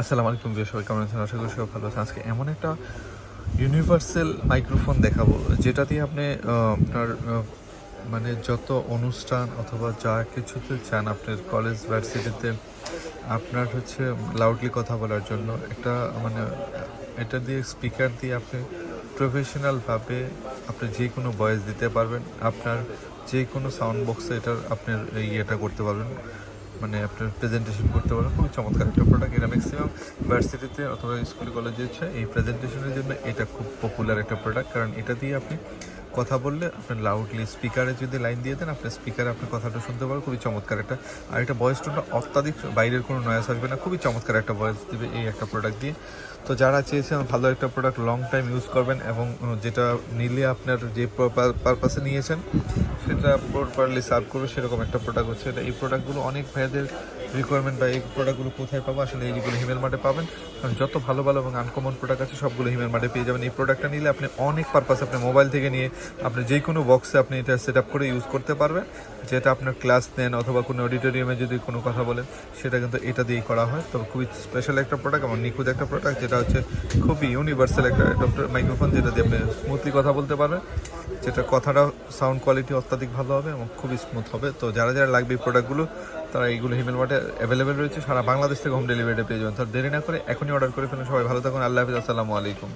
আসসালামু আলাইকুম বিয়ে সবাই কেমন আছেন? আশা করি সবাই ভালো আছেন। আজকে এমন একটা ইউনিভার্সাল মাইক্রোফোন দেখাবো, যেটা দিয়ে আপনি আপনার মানে যত অনুষ্ঠান অথবা যা কিছুতে চান আপনার কলেজ ভার্সিটিতে আপনার হচ্ছে লাউডলি কথা বলার জন্য একটা মানে এটা দিয়ে স্পিকার দিয়ে আপনি প্রফেশনালভাবে আপনি যে কোনো ভয়েস দিতে পারবেন। আপনার যে কোনো সাউন্ড বক্সে এটার আপনার ইয়েটা করতে পারবেন। মানে আপনার প্রেজেন্টেশন করতে পারেন খুবই চমৎকার একটা প্রোডাক্ট এটা ম্যাক্সিমাম ভার্সিটিতে অথবা স্কুল কলেজে এই প্রেজেন্টেশনের জন্য এটা খুব পপুলার একটা প্রোডাক্ট কারণ এটা দিয়ে আপনি কথা বললে আপনার লাউডলি স্পিকারে যদি লাইন দিয়ে দেন আপনার স্পিকারে আপনি কথাটা শুনতে পারবেন। খুবই চমৎকার একটা, আর এটা ভয়েস টোনটা অত্যাধিক বাইরের কোনো নয়েস আসবে না। খুবই চমৎকার একটা ভয়েস দিবে এই একটা প্রোডাক্ট দিয়ে। তো যারা চেয়েছেন ভালো একটা প্রোডাক্ট লং টাইম ইউজ করবেন এবং যেটা নিলে আপনার যে পারপাসে নিয়েছেন, সেটা প্রপারলি সার্ভ করবে, সেরকম একটা প্রোডাক্ট হচ্ছে। এটা এই প্রোডাক্টগুলো অনেক ভাইয়াদের রিকোয়ারমেন্ট বা এই প্রোডাক্টগুলো কোথায় পাবো? আসলে এইগুলো হিমেল মাঠে পাবেন। কারণ যত ভালো ভালো এবং আনকমন প্রোডাক্ট আছে, সবগুলো হিমেল মাঠে পেয়ে যাবেন। এই প্রোডাক্টটা নিলে আপনি অনেক পারপাস আপনি মোবাইল থেকে নিয়ে আপনি যে কোনো বক্সে আপনি এটা সেট আপ করে ইউজ করতে পারবেন। যেটা আপনার ক্লাস নেন অথবা কোনো অডিটোরিয়ামে যদি কোনো কথা বলেন, সেটা কিন্তু এটা দিয়েই করা হয়। তবে খুবই স্পেশাল একটা প্রোডাক্ট এবং নিখুঁত একটা প্রোডাক্ট যেটা হচ্ছে খুবই ইউনিভার্সাল একটা ডক্টর মাইক্রোফোন যেটা দিয়ে আপনি স্মুথলি কথা বলতে পারবেন। যেটা কথাটা সাউন্ড কোয়ালিটি অত্যাধিক ভালো হবে এবং খুবই স্মুথ হবে। তো যারা যারা লাগবে এই প্রোডাক্টগুলো তারা এইগুলো হিমেল মার্টে অ্যাভেলেবেল রয়েছে। সারা বাংলাদেশ থেকে হোম ডেলিভারিটা পেয়ে যাবেন। তার দেরি না করে এখনই অর্ডার করে ফেলুন। সবাই ভালো থাকুন। আল্লাহ হাফিজ। আসসালামু আলাইকুম।